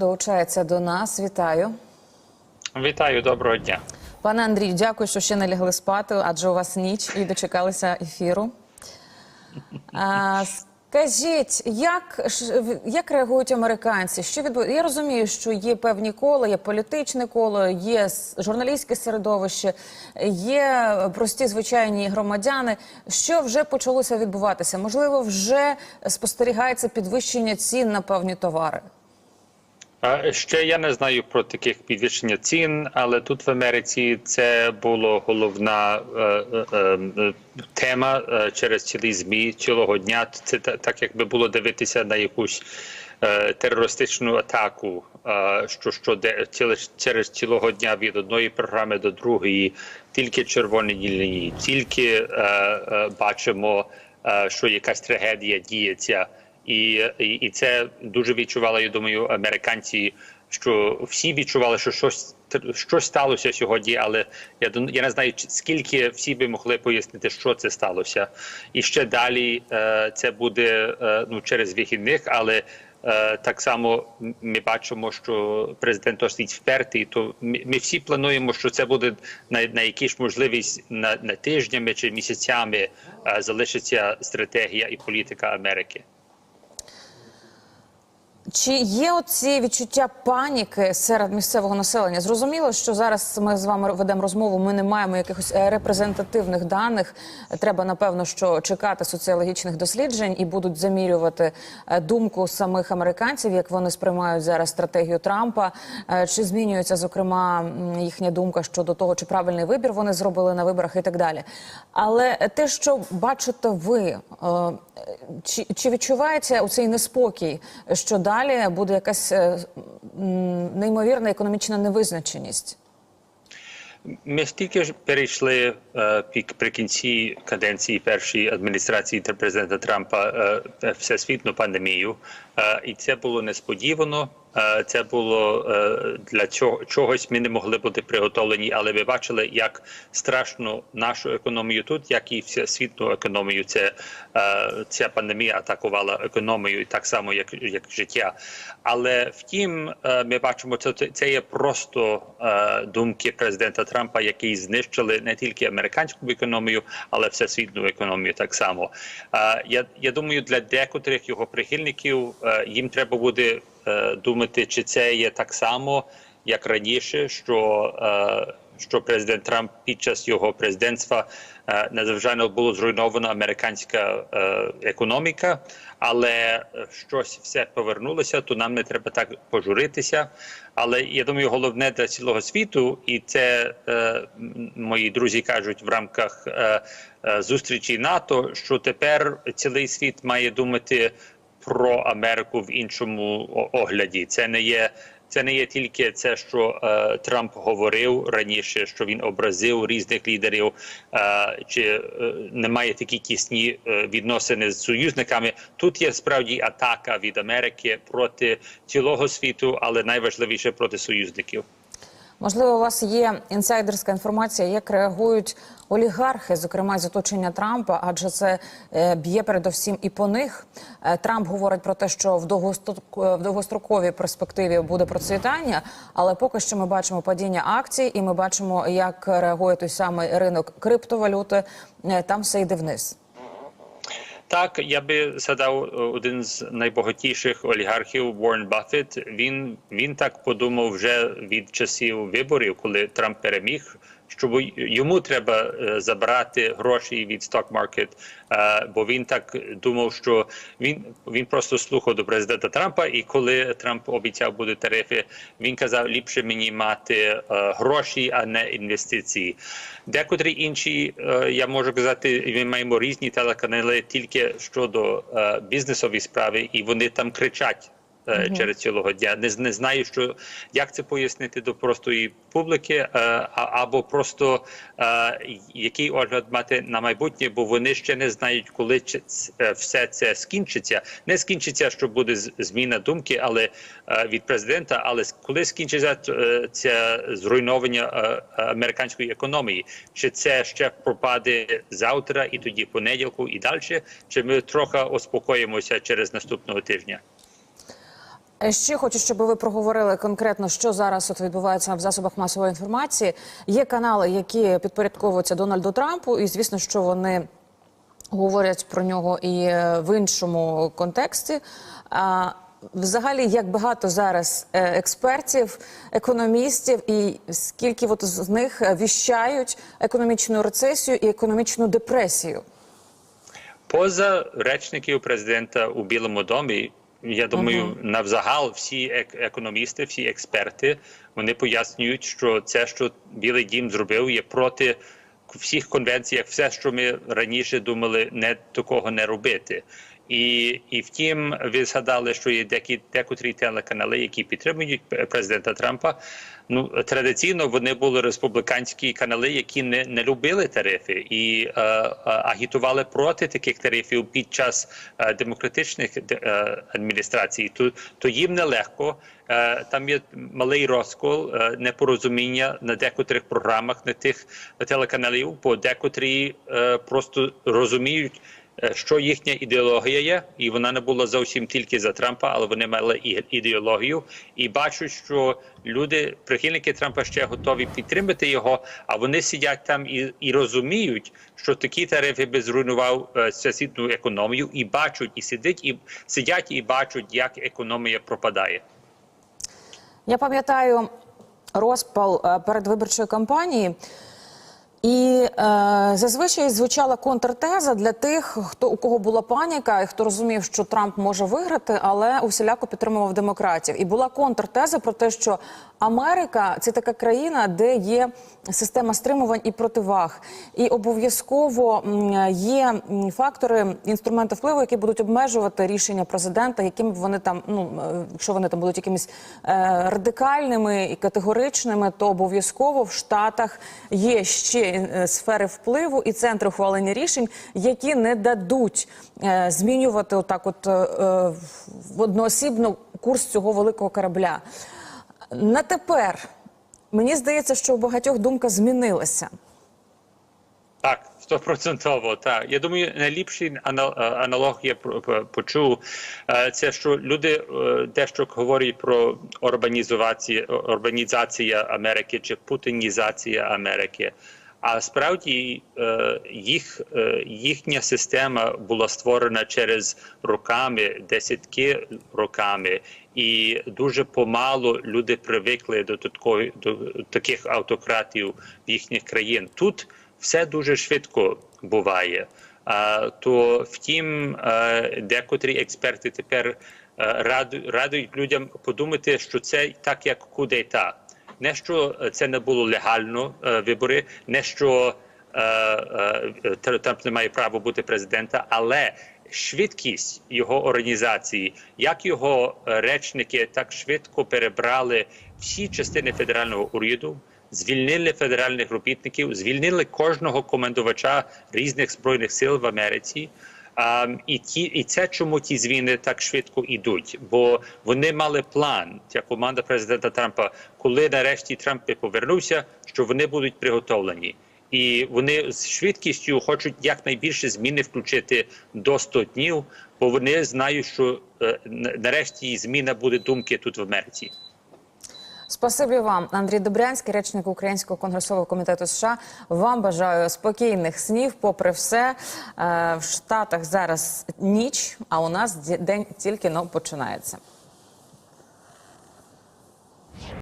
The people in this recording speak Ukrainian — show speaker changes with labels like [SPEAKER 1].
[SPEAKER 1] Долучається до нас. Вітаю.
[SPEAKER 2] Вітаю, доброго дня.
[SPEAKER 1] Пане Андрію, дякую, що ще не лягли спати, адже у вас ніч і дочекалися ефіру. А, скажіть, як, як реагують американці? Що відбу... Я розумію, що є певні кола, є політичне коло, є журналістське середовище, є прості звичайні громадяни. Що вже почалося відбуватися? Можливо, вже спостерігається підвищення цін на певні товари.
[SPEAKER 2] Ще я не знаю про таких підвищення цін, але тут в Америці це була головна е, е, е, тема е, через цілі змі цілого дня. Це так, якби було дивитися на якусь е, терористичну атаку, е, що що де через цілого дня від одної програми до другої, тільки червоні лінії, тільки е, е, бачимо, е, що якась трагедія діється. І, і, і це дуже відчували, я думаю, американці, що всі відчували, що щось щось сталося сьогодні, але я я не знаю, скільки всі би могли пояснити, що це сталося. І ще далі е, це буде е, ну через вихідних, але е, так само ми бачимо, що президент досить впертий. То ми, ми всі плануємо, що це буде на, на якісь можливість на, на тижнями чи місяцями е, залишиться стратегія і політика Америки.
[SPEAKER 1] Чи є оці відчуття паніки серед місцевого населення? Зрозуміло, що зараз ми з вами ведемо розмову. Ми не маємо якихось е, репрезентативних даних. Треба напевно, що чекати соціологічних досліджень і будуть замірювати е, думку самих американців, як вони сприймають зараз стратегію Трампа. Е, Чи змінюється зокрема їхня думка щодо того, чи правильний вибір вони зробили на виборах і так далі. Але те, що бачите ви, чи, чи відчувається цей неспокій, що далі буде якась е, неймовірна економічна невизначеність?
[SPEAKER 2] Ми стільки тільки ж перейшли е, при кінці каденції першої адміністрації президента Трампа всесвітну пандемію, е, і це було несподівано. Е, це було е, для цього чогось. Ми не могли бути приготовлені, але ми бачили, як страшно нашу економію тут, як і всесвітню економію. Це е, ця пандемія атакувала економію, так само, як, як життя. Але втім, ми бачимо, це це є просто думки президента Трампа, які знищили не тільки американську економію, але всесвітню економію так само. Я я думаю, для декотрих його прихильників їм треба буде думати, чи це є так само, як раніше, що. е, що президент Трамп під час його президентства е, незвичайно було зруйнована американська е, економіка, але е, щось все повернулося, то нам не треба так пожуритися. Але я думаю, головне для цілого світу, і це е, мої друзі кажуть в рамках е, е, зустрічі НАТО, що тепер цілий світ має думати про Америку в іншому огляді. Це не є. Це не є тільки це, що е, Трамп говорив раніше, що він образив різних лідерів, е, чи е, немає такі тісні е, відносини з союзниками. Тут є справді атака від Америки проти цілого світу, але найважливіше проти союзників.
[SPEAKER 1] Можливо, у вас є інсайдерська інформація, як реагують олігархи, зокрема з оточення Трампа, адже це е, б'є передовсім і по них. Е, Трамп говорить про те, що в довгосток- довгостроковій перспективі буде процвітання, але поки що ми бачимо падіння акцій, і ми бачимо, як реагує той самий ринок криптовалюти. Е, Там все йде вниз.
[SPEAKER 2] Так, я би згадав е, один з найбагатіших олігархів Уоррен Баффет. Він він так подумав вже від часів виборів, коли Трамп переміг. Що йому треба е, забрати гроші від е, бо він так думав, що він він просто слухав до президента Трампа. І коли Трамп обіцяв буде тарифи, він казав, ліпше мені мати е, гроші, а не інвестиції. Декотрі інші, е, я можу казати, ми маємо різні телеканали тільки щодо бізнесові справи, і вони там кричать. Е, Через цілого дня не, не знаю, що як це пояснити до простої публіки, е, або просто е, який огляд мати на майбутнє, бо вони ще не знають, коли все це скінчиться. Не скінчиться, що буде зміна думки, але від президента, але коли скінчиться це зруйновання американської економії, чи це ще пропаде завтра, і тоді понеділку, і далі, чи ми трохи успокоїмося через наступного тижня?
[SPEAKER 1] Ще хочу, щоб ви проговорили конкретно, що зараз от відбувається в засобах масової інформації. Є канали, які підпорядковуються Дональду Трампу, і звісно, що вони говорять про нього і е, в іншому контексті. А взагалі, як багато зараз е, експертів, економістів, і скільки от з них е, віщають економічну рецесію і економічну депресію?
[SPEAKER 2] Поза речників президента у Білому домі, я думаю, навзагал всі ек- економісти, всі експерти, вони пояснюють, що це, що Білий Дім зробив, є проти всіх конвенцій, як все, що ми раніше думали, не такого не робити. І, і втім, ви згадали, що є деякі декотрі телеканали, які підтримують президента Трампа. Ну традиційно вони були республіканські канали, які не, не любили тарифи і е, е, агітували проти таких тарифів під час е, демократичних е, адміністрацій. То, то їм нелегко. Е, там є малий розкол, е, непорозуміння на декотрих програмах на тих телеканалів, бо декотрі е, просто розуміють. Е, Що їхня ідеологія є, і вона не була зовсім тільки за Трампа, але вони мали і ідеологію, і бачать, що люди, прихильники Трампа, ще готові підтримати його. А вони сидять там і, і розуміють, що такі тарифи би зруйнував е, всесвітню економію, і бачать, і сидять, і сидять і бачать, як економія пропадає.
[SPEAKER 1] Я пам'ятаю розпал е, передвиборчої кампанії. І е, зазвичай звучала контртеза для тих, хто у кого була паніка, і хто розумів, що Трамп може виграти, але усіляко підтримував демократів. І була контртеза про те, що Америка це така країна, де є система стримувань і противаг, і обов'язково є фактори, інструменти впливу, які будуть обмежувати рішення президента, якими б вони там, ну е, якщо вони там будуть якимись е, радикальними і категоричними, то обов'язково в Штатах є ще е, сфери впливу і центри ухвалення рішень, які не дадуть е, змінювати отак, от е, одноосібно курс цього великого корабля. На тепер мені здається, що у багатьох думка змінилася.
[SPEAKER 2] Так, стопроцентово. Так. Я думаю, найліпший ана- аналог я почув. Це що люди дещо говорять про урбанізацію, Америки чи путінізація Америки. А справді е, їх, е, їхня система була створена через роками, десятки роками, і дуже помало люди привикли до такої до таких автократів в їхніх країн. Тут все дуже швидко буває. А, то втім, е, декотрі експерти тепер е, раду- радують людям подумати, що це так, як кудета. Не що е, це не було легально е, вибори, не що е, Тр- Трамп не має права бути президента, але швидкість його організації, як його речники так швидко перебрали всі частини федерального уряду, звільнили федеральних робітників, звільнили кожного командувача різних збройних сил в Америці. А, і ті, і це чому ті зміни так швидко йдуть, бо вони мали план. Ця команда президента Трампа, коли нарешті Трамп повернувся, що вони будуть приготовлені. І вони з швидкістю хочуть якнайбільше зміни включити до 100 днів, бо вони знають, що е, нарешті зміна буде думки тут в Америці.
[SPEAKER 1] Спасибі вам, Андрій Добрянський, речник Українського конгресового комітету США. Вам бажаю спокійних снів. Попри все, Е, в Штатах зараз ніч, а у нас день тільки но починається.